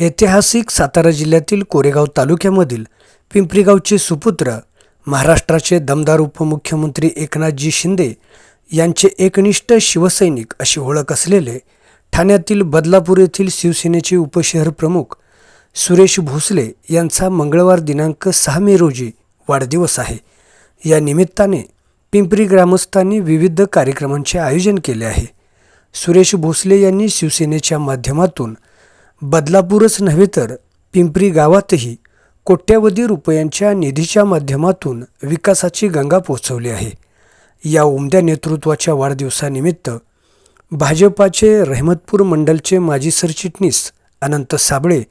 ऐतिहासिक सातारा जिल्ह्यातील कोरेगाव तालुक्यामधील पिंपरीगावचे सुपुत्र महाराष्ट्राचे दमदार उपमुख्यमंत्री एकनाथजी शिंदे यांचे एकनिष्ठ शिवसैनिक अशी ओळख असलेले ठाण्यातील बदलापूर येथील शिवसेनेचे उपशहर प्रमुख सुरेश भोसले यांचा मंगळवार दिनांक सहा मे रोजी वाढदिवस आहे. या निमित्ताने पिंपरी ग्रामस्थांनी विविध कार्यक्रमांचे आयोजन केले आहे. सुरेश भोसले यांनी शिवसेनेच्या माध्यमातून बदलापूरच नव्हे तर पिंपरी गावातही कोट्यवधी रुपयांच्या निधीच्या माध्यमातून विकासाची गंगा पोचवली आहे. या उमद्या नेतृत्वाच्या वाढदिवसानिमित्त भाजपाचे रहमतपूर मंडलचे माजी सरचिटणीस अनंत साबळे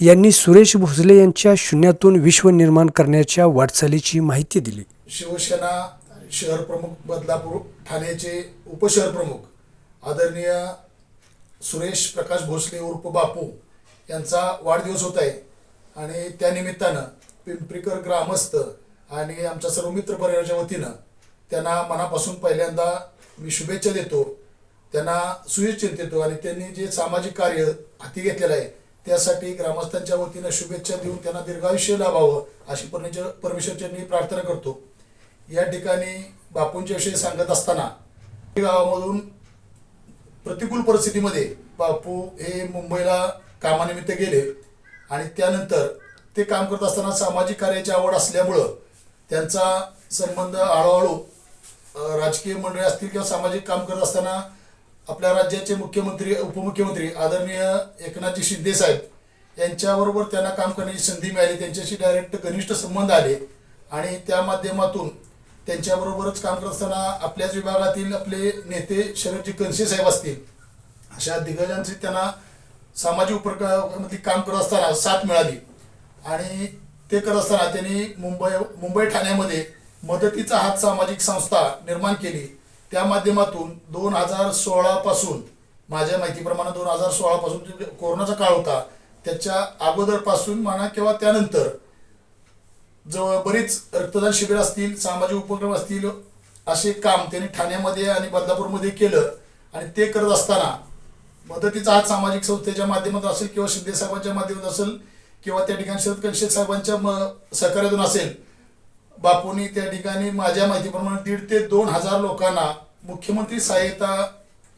यांनी सुरेश भोसले यांच्या शून्यातून विश्व निर्माण करण्याच्या वाटचालीची माहिती दिली. शिवसेना शहर प्रमुख बदलापूर ठाण्याचे उपशहर प्रमुख आदरणीय सुरेश प्रकाश भोसले उर्फ बापू यांचा वाढदिवस होत आहे. आणि त्यानिमित्तानं पिंपरीकर ग्रामस्थ आणि आमच्या सर्व मित्र परिवाराच्या वतीनं त्यांना मनापासून पहिल्यांदा मी शुभेच्छा देतो. त्यांना सुनिश्चित देतो आणि त्यांनी जे सामाजिक कार्य हाती घेतलेलं आहे त्यासाठी ग्रामस्थांच्या वतीनं शुभेच्छा देऊन त्यांना दीर्घायुष्य लाभावं अशी परमेश्वर परमेश्वरच्यांनी प्रार्थना करतो. या ठिकाणी बापूंच्या विषयी सांगत असताना गावामधून प्रतिकूल परिस्थितीमध्ये बापू हे मुंबईला कामानिमित्त गेले आणि त्यानंतर ते काम करत असताना सामाजिक कार्याची आवड असल्यामुळं त्यांचा संबंध हळूहळू राजकीय मंडळी असतील किंवा सामाजिक काम करत असताना आपल्या राज्याचे मुख्यमंत्री उपमुख्यमंत्री आदरणीय एकनाथजी शिंदे साहेब यांच्याबरोबर त्यांना काम करण्याची संधी मिळाली. त्यांच्याशी डायरेक्ट घनिष्ठ संबंध आले आणि त्या माध्यमातून त्यांच्याबरोबरच काम करत असताना आपल्याच विभागातील आपले नेते शरदजी कनसे साहेब असतील. अशा दिग्गजांची त्यांना सामाजिक उपक्रमामध्ये काम करत असताना साथ मिळाली. आणि ते करत असताना त्यांनी मुंबई मुंबई ठाण्यामध्ये मदतीचा हात सामाजिक संस्था निर्माण केली. त्या माध्यमातून दोन हजार सोळापासून माझ्या माहितीप्रमाणे दोन हजार सोळापासून जो कोरोनाचा काळ होता त्याच्या अगोदरपासून म्हणा किंवा त्यानंतर जवळ बरीच रक्तदान शिबिर असतील सामाजिक उपक्रम असतील असे काम त्यांनी ठाण्यामध्ये आणि बदलापूरमध्ये केलं आणि ते करत असताना मदतीचा हात सामाजिक संस्थेच्या माध्यमातून असेल किंवा शिंदे साहेबांच्या माध्यमातून असेल किंवा त्या ठिकाणी शरद कनशेद साहेबांच्या म- सहकार्यातून असेल बापूंनी त्या ठिकाणी माझ्या माहितीप्रमाणे दीड ते दोन हजार लोकांना मुख्यमंत्री सहायता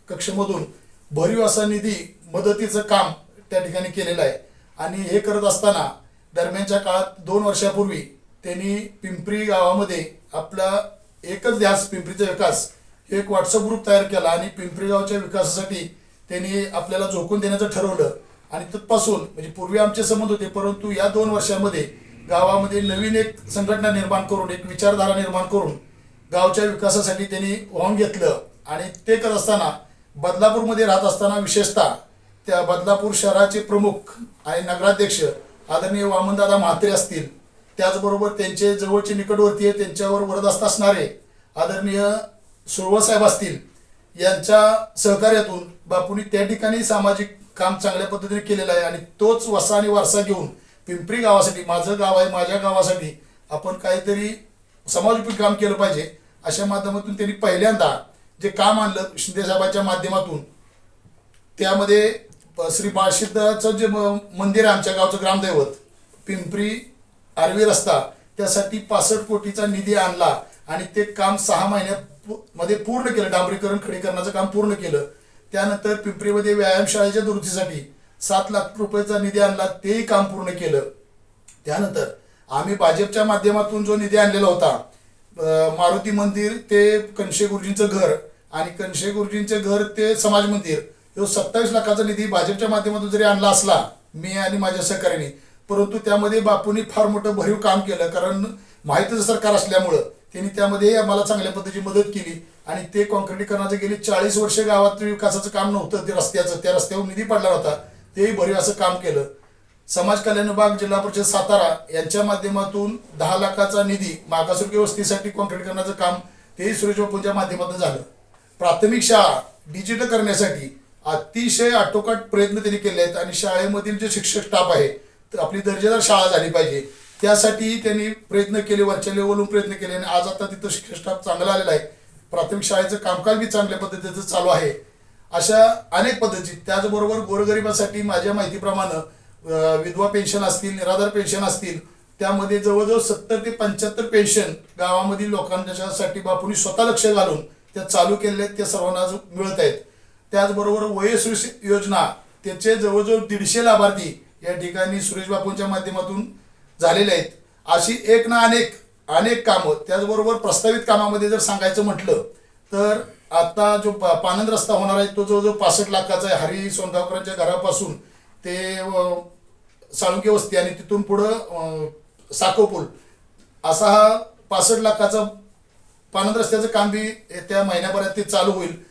कक्षमधून भरीव असा निधी मदतीचं काम त्या ठिकाणी केलेलं आहे. आणि हे करत असताना दरम्यानच्या काळात दोन वर्षापूर्वी त्यांनी पिंपरी गावामध्ये आपला एकच ध्यास पिंपरीचा विकास हे एक व्हॉट्सअप ग्रुप तयार केला आणि पिंपरी गावच्या विकासासाठी त्यांनी आपल्याला झोकून देण्याचं ठरवलं. आणि तत्पासून म्हणजे पूर्वी आमचे संबंध होते परंतु या दोन वर्षामध्ये गावामध्ये नवीन एक संघटना निर्माण करून एक विचारधारा निर्माण करून गावच्या विकासासाठी त्यांनी वाहून घेतलं. आणि ते करत असताना बदलापूरमध्ये राहत असताना विशेषतः त्या बदलापूर शहराचे प्रमुख आणि नगराध्यक्ष आदरणीय वामनदादा म्हात्रे असतील त्याचबरोबर त्यांचे जवळचे निकटवर्तीय त्यांच्यावर वरदस्त असणारे आदरणीय सुरवसाहेब असतील यांच्या सहकार्यातून बापूंनी त्या ठिकाणी सामाजिक काम चांगल्या पद्धतीने केलेलं आहे आणि तोच वसा आणि वारसा घेऊन पिंपरी गावासाठी माझं गाव आहे माझ्या गावासाठी आपण काहीतरी समाजोपयोगी काम केलं पाहिजे. अशा माध्यमातून त्यांनी पहिल्यांदा जे काम आणलं शिंदेसाहेबांच्या माध्यमातून त्यामध्ये श्री बाळशिद्धाचं जे म- मंदिर आहे आमच्या गावचं ग्रामदैवत पिंपरी आर्वी रस्ता. त्यासाठी पासष्ट कोटीचा निधी आणला आणि ते काम सहा महिन्यात मध्ये पूर्ण केलं. डांबरीकरण खडीकरणाचं काम पूर्ण केलं. त्यानंतर पिंपरीमध्ये व्यायामशाळेच्या दुरुस्तीसाठी सात लाख रुपयाचा निधी आणला. तेही काम पूर्ण केलं. त्यानंतर आम्ही भाजपच्या माध्यमातून जो निधी आणलेला होता मारुती मंदिर ते कनशे गुरुजींचं घर आणि कनशे गुरुजींचे घर ते समाज मंदिर जो सत्तावीस लाखाचा निधी भाजपच्या माध्यमातून जरी आणला असला मी आणि माझ्या सहकार्याने परंतु त्यामध्ये बापूंनी फार मोठं भरीव काम केलं. कारण माहितीचं सरकार असल्यामुळं त्यांनी त्यामध्ये आम्हाला चांगल्या पद्धतीची मदत केली. आणि ते कॉन्क्रिटीकरणाचं गेली चाळीस वर्ष गावात विकासाचं काम नव्हतं. ते रस्त्याचं त्या रस्त्यावर निधी पडला होता तेही भरीव असं काम केलं. समाज कल्याण विभाग जिल्हा परिषद सातारा यांच्या माध्यमातून दहा लाखाचा निधी मागासवर्गीय वस्तीसाठी कॉन्क्रीटीकरणाचं काम तेही सुरेश बापूंच्या माध्यमातून झालं. प्राथमिक शाळा डिजिटल करण्यासाठी अतिशय आटोकाट प्रयत्न त्यांनी केले आहेत आणि शाळेमधील जे शिक्षक स्टाफ आहे आपली दर्जेदार शाळा झाली पाहिजे. त्यासाठी त्यांनी प्रयत्न केले वरच्या लेवलून प्रयत्न केले आणि आज आता तिथं शिक्षण स्टाफ चांगला आलेला आहे. प्राथमिक शाळेचं कामकाज बी चांगल्या पद्धतीचं चालू आहे. अशा अनेक पद्धती त्याचबरोबर गोरगरिबासाठी माझ्या माहितीप्रमाणे विधवा पेन्शन असतील निराधार पेन्शन असतील त्यामध्ये जवळजवळ सत्तर ते पंच्याहत्तर पेन्शन गावामधील लोकांच्यासाठी बापूंनी स्वतः लक्ष घालून त्या चालू केलेल्या आहेत त्या सर्वांना आज मिळत आहेत. त्याचबरोबर वयस्वी योजना त्याचे जवळजवळ दीडशे लाभार्थी या ठिकाणी सुरेश बापूंच्या माध्यमातून झालेले आहेत. अशी एक ना अनेक अनेक कामं त्याचबरोबर प्रस्तावित कामामध्ये जर सांगायचं म्हटलं तर आता जो पा- पानंद रस्ता होणार आहे तो जवळजवळ पासष्ट लाखाचा आहे. हरी सोनगावकरांच्या घरापासून ते अ, साळुंके वस्ती आणि तिथून पुढं साकोपूल. असा हा पासष्ट लाखाचा पानंद रस्त्याचं काम बी येत्या महिन्याभरात ते चालू होईल.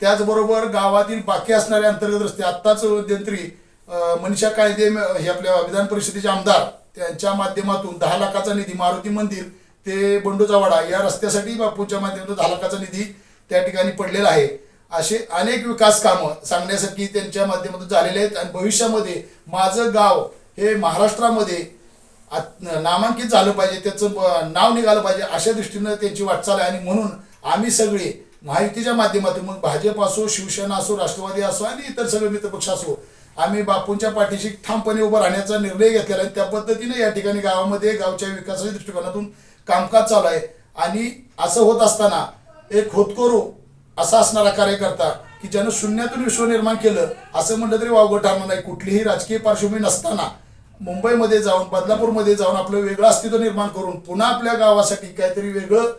त्याचबरोबर गावातील बाकी असणारे अंतर्गत रस्ते आत्ताच मध्यंतरी मनीषा कायदे हे आपल्या विधान परिषदेचे आमदार त्यांच्या माध्यमातून दहा लाखाचा निधी मारुती मंदिर ते बंडोजावाडा या रस्त्यासाठी बापूच्या माध्यमातून दहा लाखाचा निधी त्या ठिकाणी पडलेला आहे. असे अनेक विकास कामं सांगण्यासाठी त्यांच्या माध्यमातून झालेले आहेत आणि भविष्यामध्ये माझं गाव हे महाराष्ट्रामध्ये नामांकित झालं पाहिजे त्याचं नाव निघालं पाहिजे अशा दृष्टीनं त्यांची वाटचाल आहे आणि म्हणून आम्ही सगळे माहितीच्या माध्यमातून मग भाजप असो शिवसेना असो राष्ट्रवादी असो आणि इतर सगळे मित्रपक्ष असो आम्ही बापूंच्या पाठीशी ठामपणे उभं राहण्याचा निर्णय घेतलेला आहे. त्या पद्धतीने या ठिकाणी गावामध्ये गावच्या विकासाच्या दृष्टिकोनातून कामकाज चालू आहे. आणि असं होत असताना एक होतकोरू असा असणारा कार्यकर्ता की ज्यानं शून्यातून विश्व निर्माण केलं असं म्हटलं तरी वावगं ठरणार नाही. कुठलीही राजकीय पार्श्वभूमी नसताना मुंबईमध्ये जाऊन बदलापूरमध्ये जाऊन आपलं वेगळं अस्तित्व निर्माण करून पुन्हा आपल्या गावासाठी काहीतरी वेगळं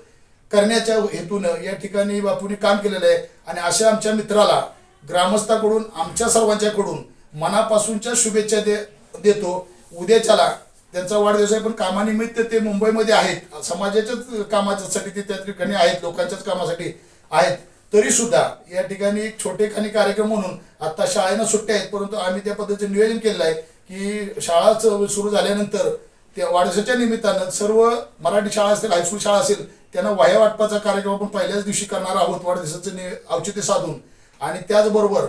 करण्याच्या हेतूनं या ठिकाणी बापूंनी काम केलेलं आहे. आणि अशा आमच्या मित्राला ग्रामस्थाकडून आमच्या सर्वांच्याकडून मनापासूनच्या शुभेच्छा दे देतो. उद्याच्याला त्यांचा वाढदिवस आहे पण कामानिमित्त ते मुंबईमध्ये आहेत. समाजाच्याच कामासाठी ते त्या ठिकाणी आहेत लोकांच्याच कामासाठी आहेत. तरी सुद्धा या ठिकाणी एक छोटेखानी कार्यक्रम म्हणून आता शाळेनं सुट्ट्या आहेत परंतु आम्ही त्या पद्धतीचं नियोजन केलेलं आहे की शाळा सुरू झाल्यानंतर त्या वाढदिवसाच्या निमित्तानं सर्व मराठी शाळा असतील हायस्कूल शाळा असेल त्यांना वाया वाटपाचा कार्यक्रम आपण पहिल्याच दिवशी करणार आहोत वाढदिवसाचं नि औचित्य साधून. आणि त्याचबरोबर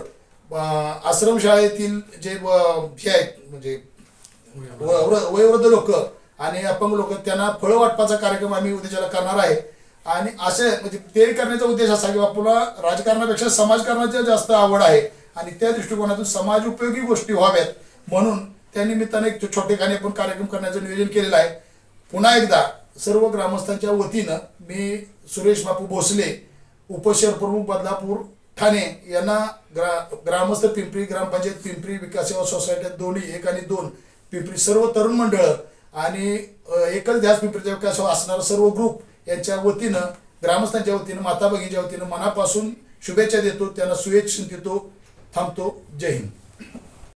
आश्रमशाळेतील जे हे आहेत म्हणजे वयोवृद्ध लोक आणि अपंग लोक त्यांना फळं वाटपाचा कार्यक्रम आम्ही उद्याच्याला करणार आहे. आणि असे म्हणजे ते करण्याचा उद्देश असा की आपल्याला राजकारणापेक्षा समाजकारणाची जास्त आवड आहे. आणि त्या दृष्टिकोनातून समाज उपयोगी गोष्टी व्हाव्यात. म्हणून त्या निमित्ताने एक छोटेखानी आपण कार्यक्रम करण्याचं नियोजन केलेलं आहे. पुन्हा एकदा सर्व ग्रामस्थांच्या वतीनं मी सुरेश बापू भोसले उपशहर प्रमुख बदलापूर ठाणे यांना ग्रा ग्रामस्थ पिंपरी ग्रामपंचायत पिंपरी विकास सेवा सोसायट्या दोन्ही एक आणि दोन पिंपरी सर्व तरुण मंडळ आणि एकल एकच ध्यास पिंपरीच्या विकास सेवा असणारा सर्व ग्रुप यांच्या वतीनं ग्रामस्थांच्या वतीनं माता भगिनीच्या वतीनं मनापासून शुभेच्छा देतो त्यांना सुयेच्छा देतो थांबतो. जय हिंद.